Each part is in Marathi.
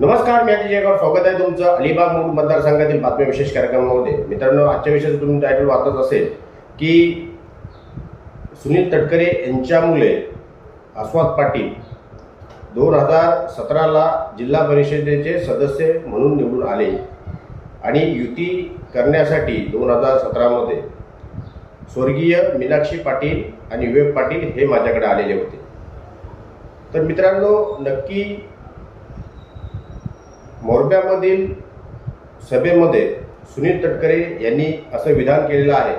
नमस्कार मी अतिशय जयगाव स्वागत आहे तुमचं अलिबाग मूळ मतदारसंघातील बातम्या विशेष कार्यक्रमामध्ये. मित्रांनो आजच्या विषयाचं तुम्ही टायटल वाचत असेल की सुनील तटकरे यांच्या मुले आस्वाद पाटील दोन हजार सतराला जिल्हा परिषदेचे सदस्य म्हणून निवडून आले आणि युती करण्यासाठी दोन हजार सतरामध्ये स्वर्गीय मीनाक्षी पाटील आणि विवेक पाटील हे माझ्याकडे आलेले होते. तर मित्रांनो नक्की मोरब्यामधील सभेमध्ये सुनील तटकरे यांनी असं विधान केलेलं आहे.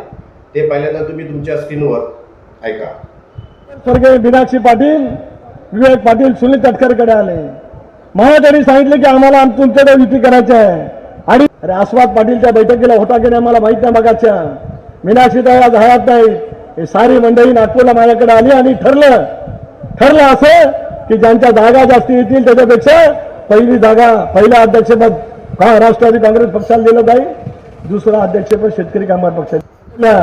ते पहिल्यांदा तुम्ही तुमच्या स्क्रीनवर ऐका. स्वर्गीय मीनाक्षी पाटील विवेक पाटील सुनील तटकरेकडे आले. मला त्यांनी सांगितलं की आम्हाला तुमच्याकडे युती करायची आहे. आणि अरे आस्वाद पाटीलच्या बैठकीला होता की नाही मला माहीत नाही मगाच्या मीनाक्षी ताई आज हयात नाही. हे सारी मंडळी नागपूरला माझ्याकडे आली आणि ठरलं. ठरलं असं की ज्यांच्या जागा जास्ती येतील त्याच्यापेक्षा पहिली जागा पहिला अध्यक्षपद का राष्ट्रवादी काँग्रेस पक्षाला दिलं जाईल? दुसरा अध्यक्षपद शेतकरी कामगार पक्षाला.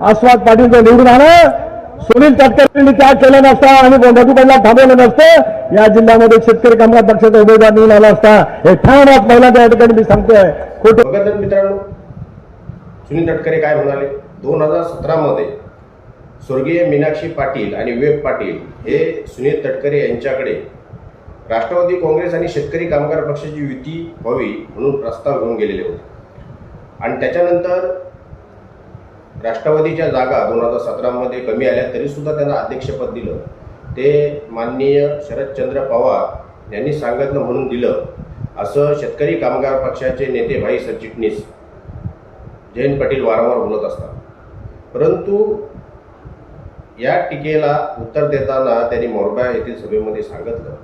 आस्वाद पाटील निवडून आला सुनील तटकरेंनी त्याग केला नसता आणि मधुबनला थांबवलं नसतं. या जिल्ह्यामध्ये शेतकरी कामगार पक्षाचा उमेदवार निवडून आला असता. हे ठाण आज पहिला त्या ठिकाणी मी सांगतोय. खोटं बघा मित्रांनो सुनील तटकरे काय म्हणाले? दोन हजार सतरामध्ये स्वर्गीय मीनाक्षी पाटील आणि विवेक पाटील हे सुनील तटकरे यांच्याकडे राष्ट्रवादी काँग्रेस आणि शेतकरी कामगार पक्षाची युती व्हावी म्हणून प्रस्ताव घेऊन गेलेले होते. आणि त्याच्यानंतर राष्ट्रवादीच्या जागा दोन हजार सतरामध्ये कमी आल्या तरीसुद्धा त्यांना अध्यक्षपद दिलं. ते माननीय शरदचंद्र पवार यांनी सांगितलं म्हणून दिलं. असं शेतकरी कामगार पक्षाचे नेते भाई सरचिटणीस जयंत पाटील वारंवार बोलत असतात. परंतु या टीकेला उत्तर देताना त्यांनी मोरबा येथील सभेमध्ये सांगितलं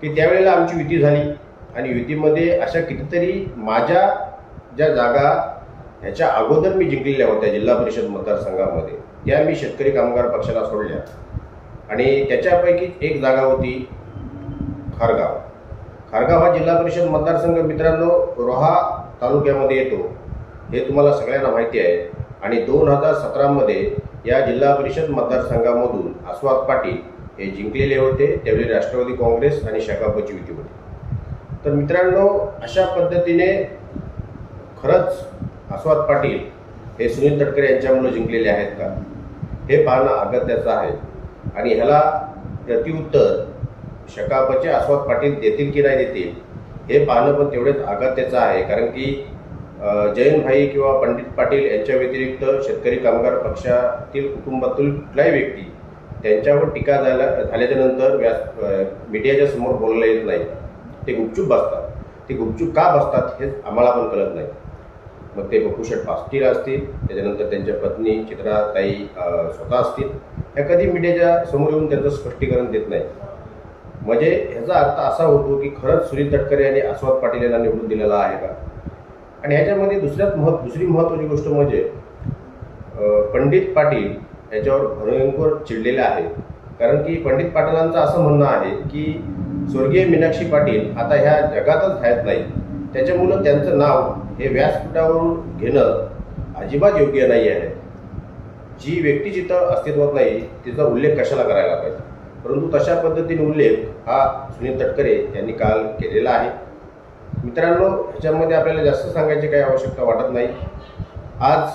की त्यावेळेला आमची युती झाली. आणि युतीमध्ये अशा कितीतरी माझ्या ज्या जागा ह्याच्या अगोदर मी जिंकलेल्या होत्या जिल्हा परिषद मतदारसंघामध्ये त्या मी शेतकरी कामगार पक्षाला सोडल्या. आणि त्याच्यापैकी एक जागा होती खारगाव. खारगाव हा जिल्हा परिषद मतदारसंघ मित्रांनो रोहा तालुक्यामध्ये येतो. हे तुम्हाला सगळ्यांना माहिती आहे. आणि दोन हजार सतरामध्ये या जिल्हा परिषद मतदारसंघामधून आस्वाद पाटील हे जिंकलेले होते त्यावेळी राष्ट्रवादी काँग्रेस आणि शाखापची युती होती तर मित्रांनो अशा पद्धतीने खरंच आस्वाद पाटील हे सुनील तटकरे यांच्यामुळे जिंकलेले आहेत का? हे पाहणं अगत्याचं आहे. आणि ह्याला प्रतिउत्तर शकापचे आस्वाद पाटील देतील की नाही देतील हे पाहणं पण तेवढेच अगत्याचं आहे. कारण की जैन भाई किंवा पंडित पाटील यांच्या व्यतिरिक्त शेतकरी कामगार पक्षातील कुटुंबातील कुठलाही व्यक्ती त्यांच्यावर टीका झाल्या झाल्याच्यानंतर व्यास मीडियाच्या समोर बोलले येत नाही. ते गुपचूप बसतात. ते गुपचूप का बसतात हेच आम्हाला पण कळत नाही. मग ते बकुशट पास्टील असतील त्याच्यानंतर त्यांच्या पत्नी चित्राताई स्वतः असतील ह्या कधी मीडियाच्या समोर येऊन त्यांचं स्पष्टीकरण देत नाही. म्हणजे ह्याचा अर्थ असा होतो की खरंच सुनील तटकरे यांनी आस्वाद पाटील यांना निवडून दिलेला आहे का? आणि ह्याच्यामध्ये दुसऱ्यात महत् दुसरी महत्त्वाची गोष्ट म्हणजे पंडित पाटील याच्यावर भयंकर चिडलेले आहेत. कारण की पंडित पाटलांचं असं म्हणणं आहे की स्वर्गीय मीनाक्षी पाटील आता ह्या जगातच आहेत नाही. त्याच्यामुळं त्यांचं नाव हे व्यासपीठावरून घेणं अजिबात योग्य नाही आहे. जी व्यक्ती जिथं अस्तित्वात नाही तिचा उल्लेख कशाला करायला पाहिजे? परंतु तशा पद्धतीने उल्लेख हा सुनील तटकरे यांनी काल केलेला आहे. मित्रांनो ह्याच्यामध्ये आपल्याला जास्त सांगायची काही आवश्यकता वाटत नाही. आज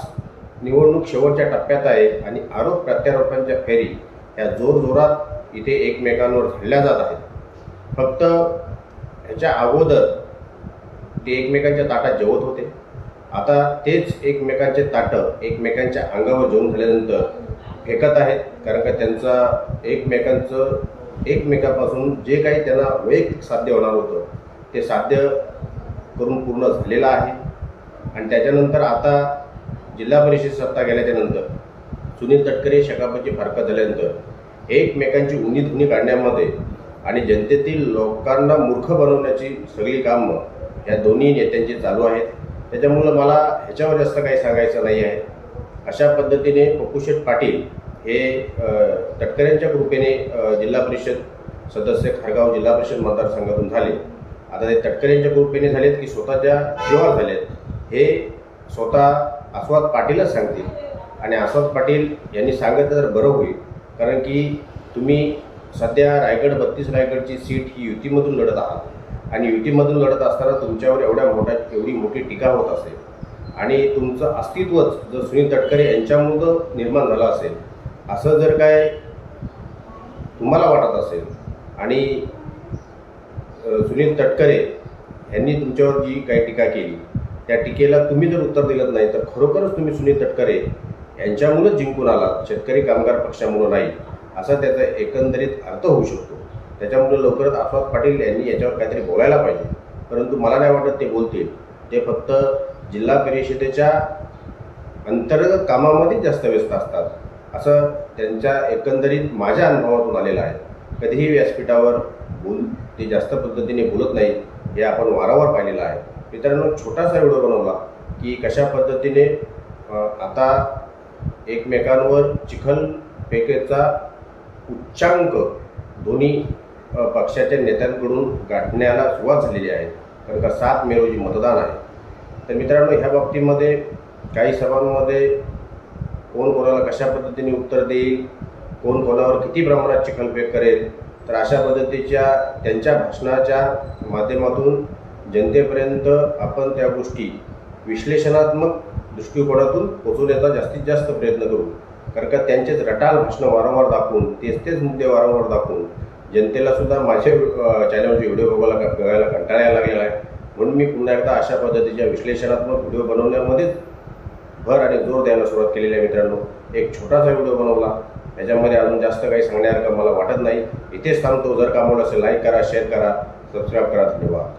निवडणूक शेवटच्या टप्प्यात आहे आणि आरोप प्रत्यारोपांच्या फेरी ह्या जोरजोरात इथे एकमेकांवर झडल्या जात आहेत. फक्त ह्याच्या अगोदर ते एकमेकांच्या ताटात जेवत होते. आता तेच एकमेकांचे ताटं एकमेकांच्या अंगावर जेवून झाल्यानंतर फेकत आहेत. कारण का त्यांचा एकमेकांचं एकमेकापासून जे काही त्यांना वैयक्तिक साध्य होणार होतं ते साध्य करून पूर्ण झालेलं आहे. आणि त्याच्यानंतर आता जिल्हा परिषद सत्ता गेल्याच्यानंतर सुनील तटकरे शकापची फारकत झाल्यानंतर एकमेकांची उनी धुनी काढण्यामध्ये आणि जनतेतील लोकांना मूर्ख बनवण्याची सगळी कामं या दोन्ही नेत्यांची चालू आहेत. त्याच्यामुळं मला ह्याच्यावर जास्त काही सांगायचं नाही आहे. अशा पद्धतीने पप्पूशेठ पाटील हे तटकऱ्यांच्या कृपेने जिल्हा परिषद सदस्य खारगाव जिल्हा परिषद मतदारसंघातून झाले. आता ते तटकऱ्यांच्या कृपेने झालेत की स्वतःच्या जीवावर झालेत हे स्वतः आस्वाद पाटीलच सांगतील. आणि आस्वाद पाटील यांनी सांगितलं तर बरं होईल. कारण की तुम्ही सध्या रायगड बत्तीस रायगडची सीट ही युतीमधून लढत आहात. आणि युतीमधून लढत असताना तुमच्यावर एवढ्या मोठ्या एवढी मोठी टीका होत असेल. आणि तुमचं अस्तित्वच जर सुनील तटकरे यांच्यामुळं निर्माण झालं असेल असं जर काय तुम्हाला वाटत असेल आणि सुनील तटकरे यांनी तुमच्यावर जी काही टीका केली त्या टीकेला तुम्ही जर उत्तर दिलं नाही तर खरोखरच तुम्ही सुनील तटकरे यांच्यामुळं जिंकून आलात शेतकरी कामगार पक्षामुळं नाही असा त्याचा एकंदरीत अर्थ होऊ शकतो. त्याच्यामुळे लवकरच आस्वाद पाटील यांनी याच्यावर काहीतरी बोलायला पाहिजे. परंतु मला नाही वाटत ते बोलतील. ते फक्त जिल्हा परिषदेच्या अंतर्गत कामामध्येच जास्त व्यस्त असतात असं त्यांच्या एकंदरीत माझ्या अनुभवातून आलेलं आहे. कधीही व्यासपीठावर बोल ते जास्त पद्धतीने बोलत नाहीत हे आपण वारंवार पाहिलेलं आहे. मित्रांनो छोटासा व्हिडिओ बनवला की कशा पद्धतीने आता एकमेकांवर चिखल फेकेचा उच्चांक दोन्ही पक्षाच्या नेत्यांकडून गाठण्याला सुरुवात झालेली आहे. कारण का सात मे रोजी मतदान आहे. तर मित्रांनो ह्या बाबतीमध्ये काही सभांमध्ये कोण कोणाला कशा पद्धतीने उत्तर देईल कोण कोणावर किती प्रमाणात चिखलफेक करेल तर अशा पद्धतीच्या त्यांच्या भाषणाच्या माध्यमातून जनतेपर्यंत आपण त्या गोष्टी विश्लेषणात्मक दृष्टिकोनातून पोचवण्याचा जास्तीत जास्त प्रयत्न करू. कारण का त्यांचेच रटाल भाषणं वारंवार दाखवून तेच तेच मुद्दे वारंवार दाखवून जनतेला सुद्धा माझ्या चॅनलचे व्हिडिओ बघायला बघायला कंटाळा यायला लागलेला आहे. म्हणून मी पुन्हा एकदा अशा पद्धतीच्या विश्लेषणात्मक व्हिडिओ बनवण्यामध्येच भर आणि जोर द्यायला सुरुवात केलेली आहे मित्रांनो. एक छोटासा व्हिडिओ बनवला. याच्यामध्ये अजून जास्त काही सांगण्यासारखं मला वाटत नाही. इथेच थांबतो. जर का आवडलं असेल लाईक करा शेअर करा सबस्क्राईब करा. धन्यवाद.